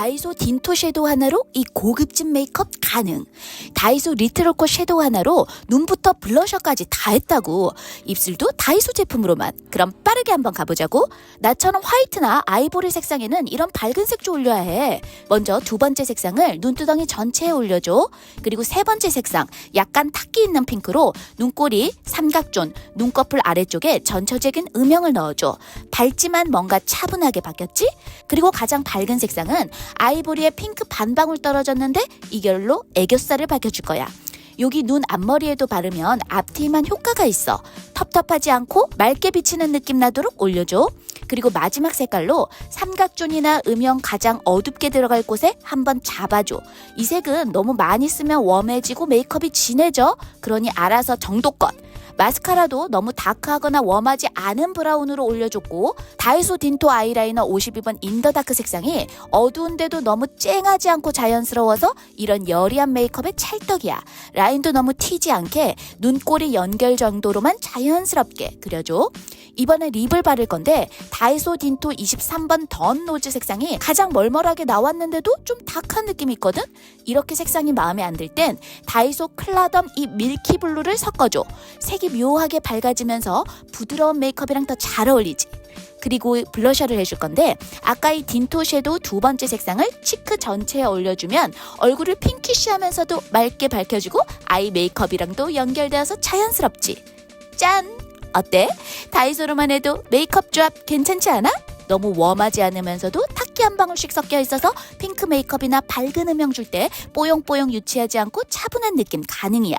다이소 딘토 섀도우 하나로 이 고급진 메이크업 가능. 다이소 리트로코 섀도우 하나로 눈부터 블러셔까지 다 했다고. 입술도 다이소 제품으로만. 그럼 빠르게 한번 가보자고. 나처럼 화이트나 아이보리 색상에는 이런 밝은 색조 올려야 해. 먼저 두 번째 색상을 눈두덩이 전체에 올려줘. 그리고 세 번째 색상, 약간 탁기 있는 핑크로 눈꼬리, 삼각존, 눈꺼풀 아래쪽에 전처적인 음영을 넣어줘. 밝지만 뭔가 차분하게 바뀌었지? 그리고 가장 밝은 색상은 아이보리에 핑크 반 방울 떨어졌는데 이 결로 애교살을 밝혀줄 거야. 여기 눈 앞머리에도 바르면 앞뒤만 효과가 있어. 텁텁하지 않고 맑게 비치는 느낌 나도록 올려줘. 그리고 마지막 색깔로 삼각존이나 음영 가장 어둡게 들어갈 곳에 한번 잡아줘. 이 색은 너무 많이 쓰면 웜해지고 메이크업이 진해져. 그러니 알아서 정도껏. 마스카라도 너무 다크하거나 웜하지 않은 브라운으로 올려줬고 다이소 딘토 아이라이너 52번 인더 다크 색상이 어두운데도 너무 쨍하지 않고 자연스러워서 이런 여리한 메이크업의 찰떡이야. 라인도 너무 튀지 않게 눈꼬리 연결 정도로만 자연스럽게 그려줘. 이번에 립을 바를 건데 다이소 딘토 23번 던 노즈 색상이 가장 멀멀하게 나왔는데도 좀 다크한 느낌이 있거든? 이렇게 색상이 마음에 안 들 땐 다이소 클라덤 이 밀키 블루를 섞어줘. 색이 묘하게 밝아지면서 부드러운 메이크업이랑 더 잘 어울리지. 그리고 블러셔를 해줄 건데 아까 이 딘토 섀도우 두 번째 색상을 치크 전체에 올려주면 얼굴을 핑키쉬하면서도 맑게 밝혀주고 아이 메이크업이랑도 연결되어서 자연스럽지. 짠! 어때? 다이소로만 해도 메이크업 조합 괜찮지 않아? 너무 웜하지 않으면서도 탁기 한 방울씩 섞여 있어서 핑크 메이크업이나 밝은 음영 줄 때 뽀용뽀용 유치하지 않고 차분한 느낌 가능이야.